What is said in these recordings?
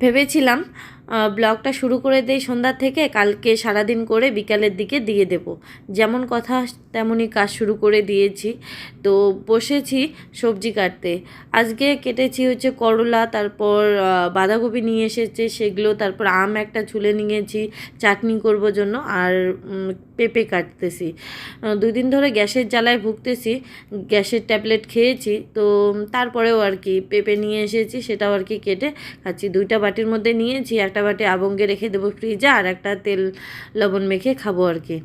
ভেবেছিলাম ব্লগটা শুরু করে দেই সন্ধ্যা থেকে। কালকে সারাদিন করে বিকালের দিকে দিয়ে দেব। যেমন কথা তেমনই কাজ শুরু করে দিয়েছি। তো বসেছি সবজি কাটতে। আজকে কেটেছি হচ্ছে করলা তারপর বাঁধাকপি নিয়ে এসেছে সেগুলো তারপর আম একটা ঝুলে নিয়েছি চাটনি করব জন্য আর পেঁপে কাটতেছি। আহ, দুই দিন ধরে গ্যাসের জ্বালায় ভুগতেছি গ্যাসের ট্যাবলেট খেয়েছি তো তারপরেও আর কি পেঁপে নিয়ে এসেছি সেটাও আর কি কেটে খাচ্ছি। দুইটা বাটির মধ্যে নিয়েছি একটা বাটি আবঙ্গে রেখে দেবো ফ্রিজে আর একটা তেল লবণ মেখে খাব আর কি।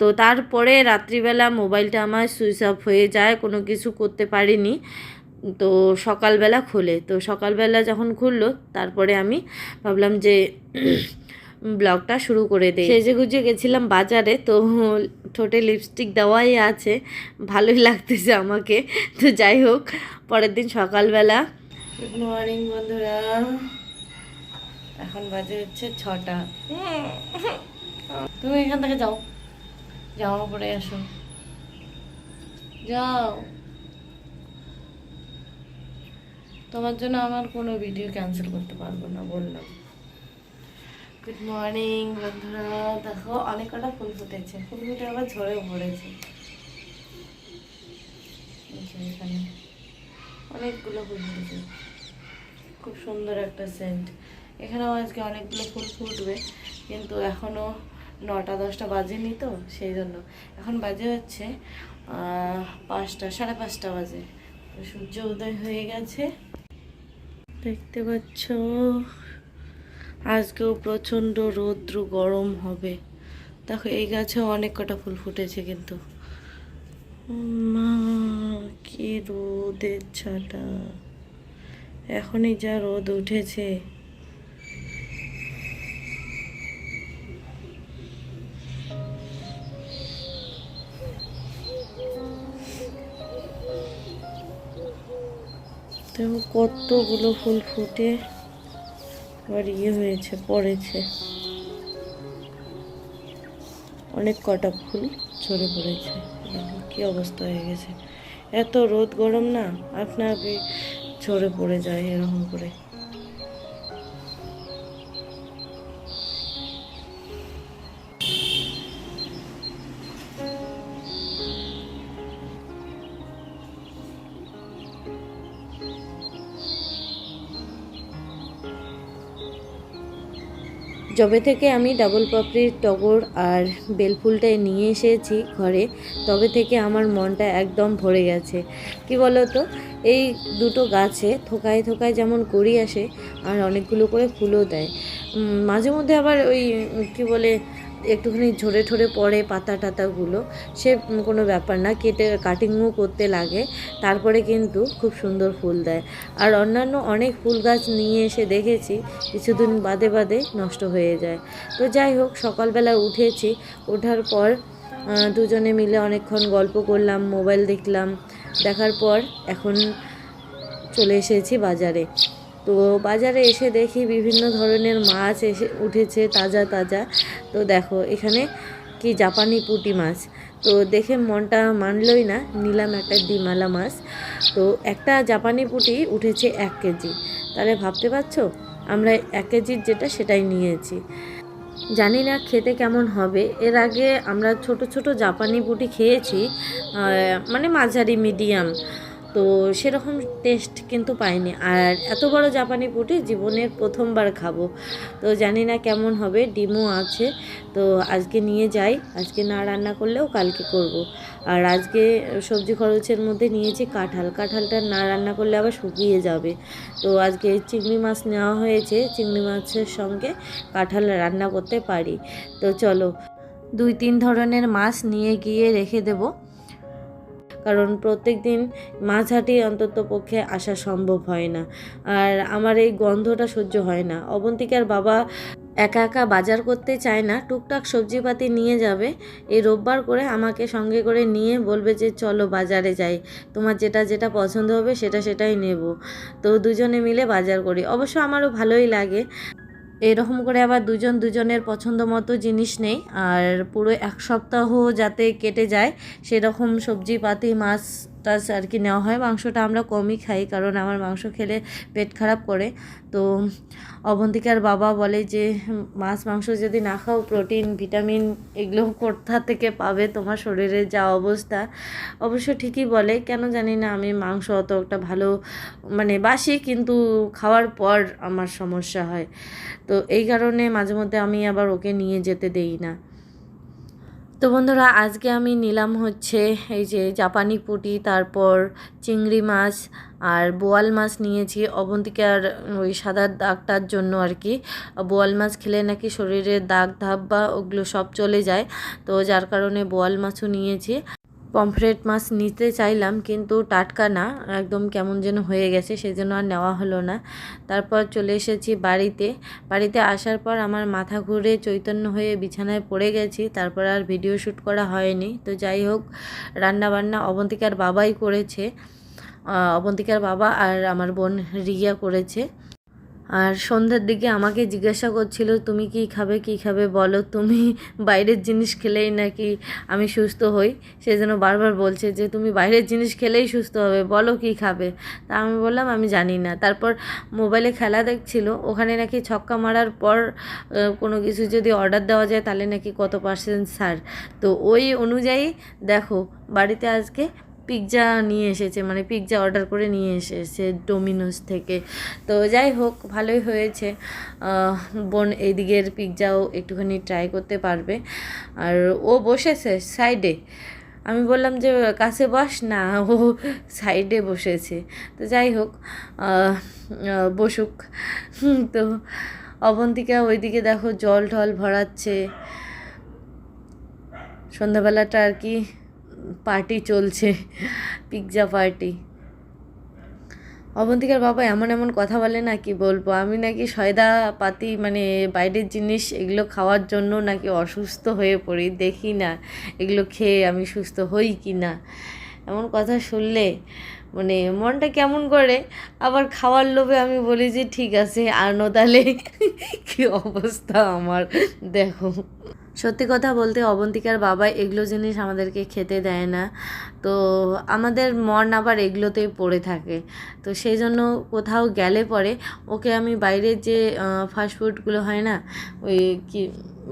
তো তারপরে রাত্রিবেলা মোবাইলটা আমার সুইচ অফ হয়ে যায় কোনো কিছু করতে পারিনি। তো সকালবেলা খোলে। তো সকালবেলা যখন খুললো তারপরে আমি ভাবলাম যে ব্লগটা শুরু করে দেই। সেজে গুজে গেছিলাম বাজারে তো ঠোঁটে লিপস্টিক দেওয়াই আছে। ভালোই লাগতেছে আমাকে। তো যাই হোক পরের দিন সকালবেলা। গুড মর্নিং বন্ধুরা। এখন বাজে হচ্ছে ছটা। তুমি এখান থেকে যাও। জামা পরে আসো। যাও। তোমার জন্য আমার কোনো ভিডিও ক্যান্সেল করতে পারব না বললাম। গুড মর্নিং বন্ধুরা। দেখো অনেক কটা ফুল ফুটেছে। ফুল ফুটে আবার ঝরেও পড়েছে। এখানে অনেকগুলো ফুল ফুটেছে। খুব সুন্দর একটা সেন্ট এখানেও আজকে অনেকগুলো ফুল ফুটবে, কিন্তু এখনও নটা, দশটা বাজেনি তো, সেই জন্য। এখন বাজে হচ্ছে পাঁচটা, সাড়ে পাঁচটা বাজে। সূর্য উদয় হয়ে গেছে। দেখতে পাচ্ছ? আজকেও প্রচণ্ড রৌদ্র, গরম হবে। দেখো, এই গাছে অনেক কটা ফুল ফুটেছে কিন্তু। মা কি রোদের ছাটা। এখনই যা রোদ উঠেছে। দেখো কতগুলো ফুল ফুটে আবার ইয়ে হয়েছে, পড়েছে। অনেক কটা ফুল ঝরে পড়েছে। কি অবস্থা হয়ে গেছে। এত রোদ গরম না আপনা আপনি ঝরে পড়ে যায় এরকম করে। যবে থেকে আমি ডাবল পাপড়ির টগর আর বেলফুলটা নিয়ে এসেছি ঘরে, তবে থেকে আমার মনটা একদম ভরে গেছে। কি তো এই দুটো গাছে থোকায় থোকায় যেমন করি আসে, আর অনেকগুলো করে ফুলও দেয়। মাঝে মধ্যে আবার ওই, কি বলে একটুখানি ঝরে ঠরে পড়ে পাতা টাতাগুলো, সে কোনো ব্যাপার না, কেটে কাটিংও করতে লাগে, তারপরে কিন্তু খুব সুন্দর ফুল দেয়। আর অন্যান্য অনেক ফুল গাছ নিয়ে এসে দেখেছি, কিছুদিন বাদে বাদে নষ্ট হয়ে যায়। তো যাই হোক, সকালবেলা উঠেছি, ওঠার পর দুজনে মিলে অনেকক্ষণ গল্প করলাম, মোবাইল দেখলাম, দেখার পর এখন চলে এসেছি বাজারে। তো বাজারে এসে দেখি বিভিন্ন ধরনের মাছ এসে উঠেছে তাজা তাজা। তো দেখো, এখানে কি জাপানি পুঁটি মাছ। তো দেখে মনটা মানলই না, নিলাম একটা ডিমালা মাছ। তো একটা জাপানি পুঁটি উঠেছে এক কেজি। তাহলে ভাবতে পারছ? আমরা এক কেজির যেটা সেটাই নিয়েছি। জানি না খেতে কেমন হবে। এর আগে আমরা ছোট ছোট জাপানি পুঁটি খেয়েছি মানে মাঝারি, মিডিয়াম। তো সেরকম টেস্ট কিন্তু পাইনি। আর এত বড় জাপানি পুঁটি জীবনের প্রথমবার খাব। তো জানি না কেমন হবে, ডিমও আছে। তো আজকে নিয়ে যাই, আজকে না রান্না করলেও কালকে করব। আর আজকে সবজি খরচের মধ্যে নিয়েছি কাঁঠাল। কাঁঠালটা না রান্না করলে আবার শুকিয়ে যাবে। তো আজকে চিংড়ি মাছ নেওয়া হয়েছে, চিংড়ি মাছের সঙ্গে কাঁঠাল রান্না করতে পারি। তো চলো, দুই তিন ধরনের মাছ নিয়ে গিয়ে রেখে দেব। কারণ প্রত্যেক দিন মাছ হাঁটি অন্তত পক্ষে আসা সম্ভব হয় না। আর আমার এই গন্ধটা সহ্য হয় না। অবন্তিকার বাবা একা একা বাজার করতে চায় না, টুকটাক সবজিপাতি নিয়ে যাবে। এই রোববার করে আমাকে সঙ্গে করে নিয়ে বলবে যে, চলো বাজারে যাই। তোমার যেটা যেটা পছন্দ হবে সেটা সেটাই নেব। তো দুজনে মিলে বাজার করি। অবশ্য আমারও ভালোই লাগে। এরকম করে আবার দুজন দুজনের পছন্দ মতো জিনিস নেই। আর পুরো এক সপ্তাহ যাতে কেটে যায়, সেরকম সবজিপাতি, মাছ টাছ আর কি নেওয়া হয়। মাংসটা আমরা কমই খাই কারণ আমার মাংস খেলে পেট খারাপ করে। তো অবন্তিকার বাবা বলে যে, মাছ, মাংস যদি না খাও প্রোটিন ভিটামিন এগুলো কোথা থেকে পাবে? তোমার শরীরে যা অবস্থা। অবশ্য ঠিকই বলে, কেন জানি না, আমি মাংস অত একটা ভালো মানে বাসি, কিন্তু খাওয়ার পর আমার সমস্যা হয়। তো এই কারণে মাঝে মধ্যে আমি আবার ওকে নিয়ে যেতে দেই না। তো বন্ধুরা, আজকে আমি নিলাম হচ্ছে এই যে জাপানি পুটি, তারপর চিংড়ি মাছ আর বোয়াল মাছ নিয়েছি। অবন্তিকার ওই সাদা দাগটার জন্য আর কি। বোয়াল মাছ খেলে নাকি শরীরে দাগ, ধাপ বা ওগুলো সব চলে যায়। তো যার কারণে বোয়াল মাছও নিয়েছি। পমফ্রেট মাছ নিতে চাইলাম, কিন্তু টাটকা না, একদম কেমন যেন হয়ে গেছে সেই জন্য আর নেওয়া হলো না। তারপর চলে এসেছি বাড়িতে। বাড়িতে আসার পর আমার মাথা ঘুরে চৈতন্য হয়ে বিছানায় পড়ে গেছি, তারপর আর ভিডিও শ্যুট করা হয়নি। তো যাই হোক রান্না বান্না অবন্তিকার বাবাই করেছে অবন্তিকার বাবা আর আমার বোন রিয়া করেছে। আর সন্ধ্যার দিকে আমাকে জিজ্ঞাসা করছিল, তুমি কি খাবে কি খাবে বলো? তুমি বাইরের জিনিস খেলেই নাকি আমি সুস্থ হই? সেই জন্য বারবার বলছে যে, তুমি বাইরের জিনিস খেলেই সুস্থ হবে, বলো কি খাবে? তা আমি বললাম, আমি জানি না। তারপর মোবাইলে খেলা দেখছিল, ওখানে নাকি ছক্কা মারার পর কোনো কিছু যদি অর্ডার দেওয়া যায় তাহলে নাকি কত পার্সেন্ট ছাড় তো ওই অনুযায়ী দেখো, বাড়িতে আজকে পিৎজা নিয়ে এসেছে মানে পিৎজা অর্ডার করে নিয়ে এসেছে ডোমিনোস থেকে। তো যাই হোক, ভালোই হয়েছে। বোন এইদিকের পিৎজাও একটুখানি ট্রাই করতে পারবে। আর ও বসেছে সাইডে আমি বললাম যে, কাছে বস না, ও সাইডে বসেছে। তো যাই হোক বসুক। তো অবন্তিকা ওইদিকে দেখো জল টল ভরাচ্ছে। সন্ধ্যাবেলাটা আর কি পার্টি চলছে, পিৎজা পার্টি। অবন্তিকার বাবা এমন এমন কথা বলে না কি বলব? আমি নাকি সয়দা পাতি মানে বাইরের জিনিস এগুলো খাওয়ার জন্য নাকি অসুস্থ হয়ে পড়ি, দেখি না এগুলো খেয়ে আমি সুস্থ হই কি না। এমন কথা শুনলে মানে মনটা কেমন করে? আবার খাওয়ার লোভে আমি বলি যে, ঠিক আছে, আনো তাহলে। কি অবস্থা আমার, দেখো। সত্যি কথা বলতে অবন্তিকার বাবা এগুলো জিনিস আমাদেরকে খেতে দেয় না। তো আমাদের মন আবার এগুলোতেই পড়ে থাকে। তো সেই জন্য কোথাও গেলে পরে ওকে আমি বাইরের যে ফাস্টফুডগুলো হয় না, ওই কি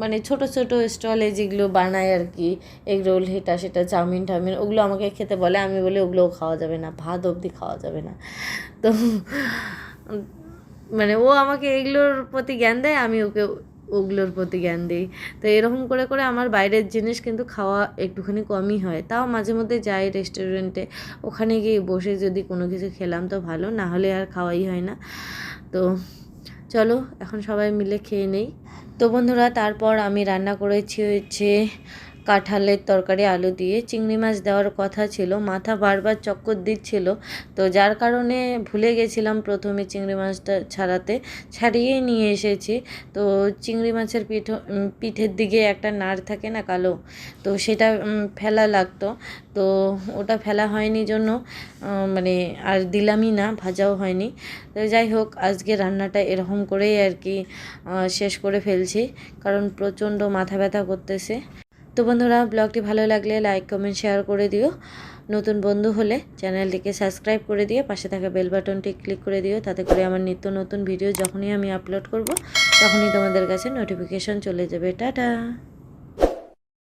মানে ছোট ছোট স্টলে যেগুলো বানায় আর কি এগ রোল হেটা, সেটা, চাউমিন, টাউমিন, ওগুলো আমাকে খেতে বলে, আমি বলি ওগুলোও খাওয়া যাবে না, ভাত অবধি খাওয়া যাবে না। তো মানে ও আমাকে এগুলোর প্রতি জ্ঞান দেয়, আমি ওকে ওগুলোর প্রতি জ্ঞান দিই। তো এরকম করে করে আমার বাইরের জিনিস কিন্তু খাওয়া একটুখানি কমই হয়। তাও মাঝে মধ্যে যাই রেস্টুরেন্টে ওখানে গিয়ে বসে যদি কোনো কিছু খেলাম তো ভালো, না হলে আর খাওয়াই হয় না। তো চলো, এখন সবাই মিলে খেয়ে নেই। তো বন্ধুরা তারপর আমি রান্না করেছি হচ্ছে কাঁঠালের তরকারি, আলু দিয়ে চিংড়ি মাছ দেওয়ার কথা ছিল, মাথা বারবার চক্কর দিচ্ছিল। তো যার কারণে ভুলে গেছিলাম প্রথমে চিংড়ি মাছটা ছাড়াতে ছাড়িয়েই নিয়ে এসেছি। তো চিংড়ি মাছের পিঠ পিঠের দিকে একটা নাড় থাকে না কালো, তো সেটা ফেলা লাগতো। তো ওটা ফেলা হয়নি জন্য মানে আর দিলামই না, ভাজাও হয়নি। তো যাই হোক, আজকে রান্নাটা এরকম করেই আর কি শেষ করে ফেলছি, কারণ প্রচণ্ড মাথা ব্যথা করতেছে। তো বন্ধুরা, ব্লগটি ভালো লাগলে লাইক কমেন্ট শেয়ার করে দিও। নতুন বন্ধু হলে চ্যানেলটিকে সাবস্ক্রাইব করে দিও। পাশে থাকা বেল বাটনটি ক্লিক করে দিও, তাতে করে আমার নিত্য নতুন ভিডিও যখনই আমি আপলোড করব, তখনই তোমাদের কাছে নোটিফিকেশন চলে যাবে। টাটা!